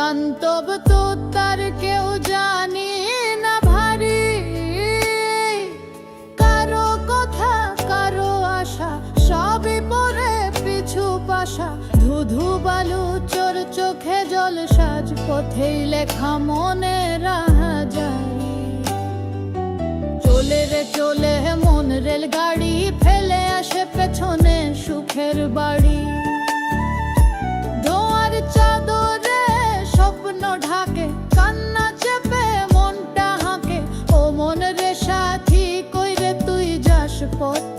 গন্তব্য তো তার কেউ জানি না ভারী। কারও কথা, কারও আশা, সবই পরে পিছু পাশা। ধুধু বালু চোর চোখে জল সাজ, পথেই লেখা মনেরা support